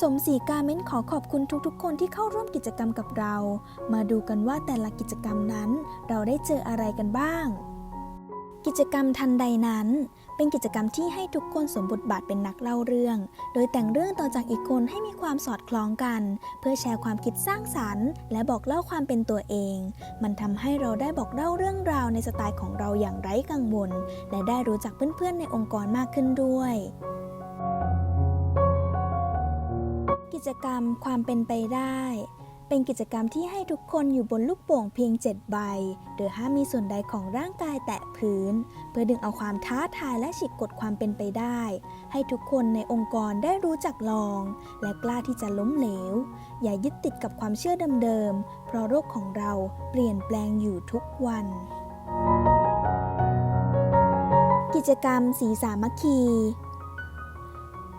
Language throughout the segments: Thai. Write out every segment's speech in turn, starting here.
สมศรีการเม้นขอขอบคุณทุกๆ คนที่เข้าร่วมกิจกรรมกับเรา มาดูกันว่าแต่ละกิจกรรมนั้นเราได้เจออะไรกันบ้าง กิจกรรมทันใดนั้น เป็นกิจกรรมที่ให้ทุกคนสวมบทบาทเป็นนักเล่าเรื่อง โดยแต่งเรื่องต่อจากอีกคนให้มีความสอดคล้องกัน เพื่อแชร์ความคิดสร้างสรรค์ และบอกเล่าความเป็นตัวเอง มันทำให้เราได้บอกเล่าเรื่องราวในสไตล์ของเราอย่างไร้กังวล และได้รู้จักเพื่อนๆในองค์กรมากขึ้นด้วย กิจกรรมความเป็นไปได้ เป็นกิจกรรมที่ให้ทุกคนอยู่บนลูกโป่งเพียง 7 ใบ โดยห้ามมีส่วนใดของร่างกายแตะพื้น เพื่อดึงเอาความท้าทายและฉีกกฎความเป็นไปได้ ให้ทุกคนในองค์กรได้รู้จักลอง และกล้าที่จะล้มเหลว อย่ายึดติดกับความเชื่อเดิมๆ เพราะโลกของเราเปลี่ยนแปลงอยู่ทุกวัน กิจกรรมสีสามัคคี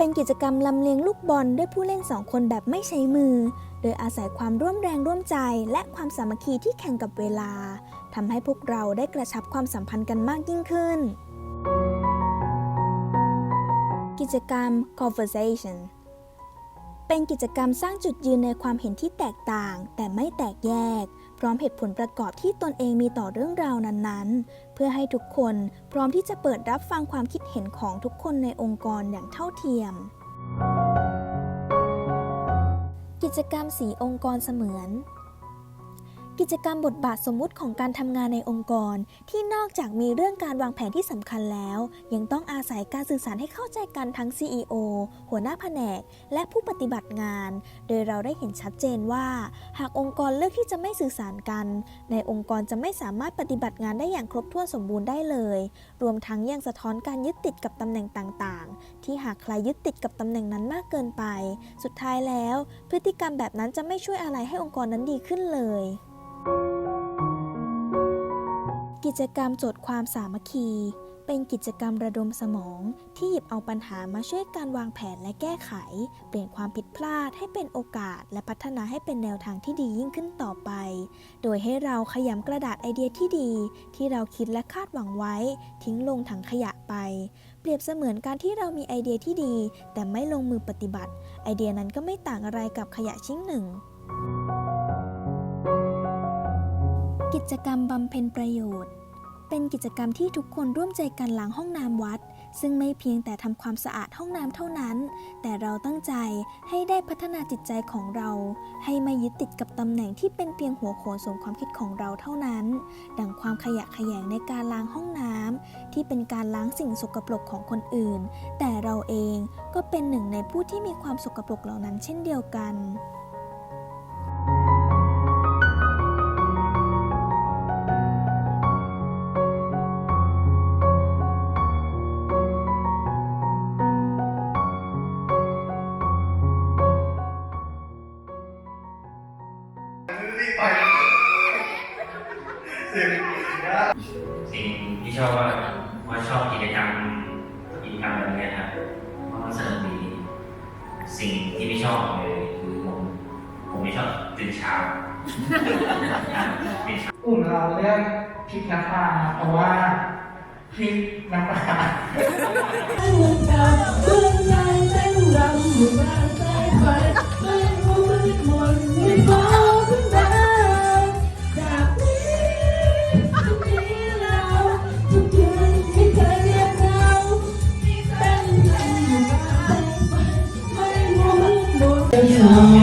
เป็นกิจกรรมลำเลียงลูกบอลด้วยผู้เล่นสองคนแบบไม่ใช้มือ โดยอาศัยความร่วมแรงร่วมใจ และความสามัคคีที่แข่งกับเวลาทำให้พวกเราได้กระชับความสัมพันธ์กันมากยิ่งขึ้น กิจกรรม conversation เป็นกิจกรรมสร้างจุดยืนในความเห็นที่แตกต่าง แต่ไม่แตกแยก พร้อมเหตุผลประกอบที่ตนเองมีต่อเรื่องราวนั้นๆ เพื่อให้ทุกคนพร้อมที่จะเปิดรับฟังความคิดเห็นของทุกคนในองค์กรอย่างเท่าเทียม กิจกรรมสีองค์กรเสมือน กิจกรรมบทบาทสมมุติของการทำงานในองค์กร ที่นอกจากมีเรื่องการวางแผนที่สำคัญแล้ว ยังต้องอาศัยการสื่อสารให้เข้าใจกันทั้ง CEO หัวหน้าแผนก และผู้ปฏิบัติงาน โดยเราได้เห็นชัดเจนว่า หากองค์กรเลือกที่จะไม่สื่อสารกัน ในองค์กรจะไม่สามารถปฏิบัติงานได้อย่างครบถ้วนสมบูรณ์ได้เลย รวมทั้งยังสะท้อนการยึดติดกับตำแหน่งต่างๆ ที่หากใครยึดติดกับตำแหน่งนั้นมากเกินไป สุดท้ายแล้ว พฤติกรรมแบบนั้นจะไม่ช่วยอะไรให้องค์กรนั้นดีขึ้นเลย กิจกรรมโจทย์ความสามัคคี เป็นกิจกรรมระดมสมอง ที่หยิบเอาปัญหามาช่วยการวางแผนและแก้ไข เปลี่ยนความผิดพลาดให้เป็นโอกาส และพัฒนาให้เป็นแนวทางที่ดียิ่งขึ้นต่อไป โดยให้เราขยำกระดาษไอเดียที่ดี ที่เราคิดและคาดหวังไว้ ทิ้งลงถังขยะไป เปรียบเสมือนการที่เรามีไอเดียที่ดี แต่ไม่ลงมือปฏิบัติ ไอเดียนั้นก็ไม่ต่างอะไรกับขยะชิ้นหนึ่งกิจกรรมบำเพ็ญประโยชน์ เป็นกิจกรรมที่ทุกคนร่วมใจกันล้างห้องน้ำวัด ซึ่งไม่เพียงแต่ทำความสะอาดห้องน้ำเท่านั้น แต่เราตั้งใจให้ได้พัฒนาจิตใจของเรา ให้ไม่ยึดติดกับตำแหน่งที่เป็นเพียงหัวโขนสมความคิดของเราเท่านั้น ดังความขยะขยงในการล้างห้องน้ำที่เป็นการล้างสิ่งสกปรกของคนอื่น แต่เราเองก็เป็นหนึ่งในผู้ที่มีความสกปรกเหล่านั้นเช่นเดียวกัน สิ่งที่ชอบว่าว่าชอบกิจกรรมกิจกรรมแบบนี้ครับเพราะมันสนุกดีสิ่งที่ไม่ชอบเลยคือผมผมไม่ชอบตื่นเช้าตื่นเช้ากลุ่มเราเลือกพริกน้ำปลาเพราะว่าพริกน้ำปลา เ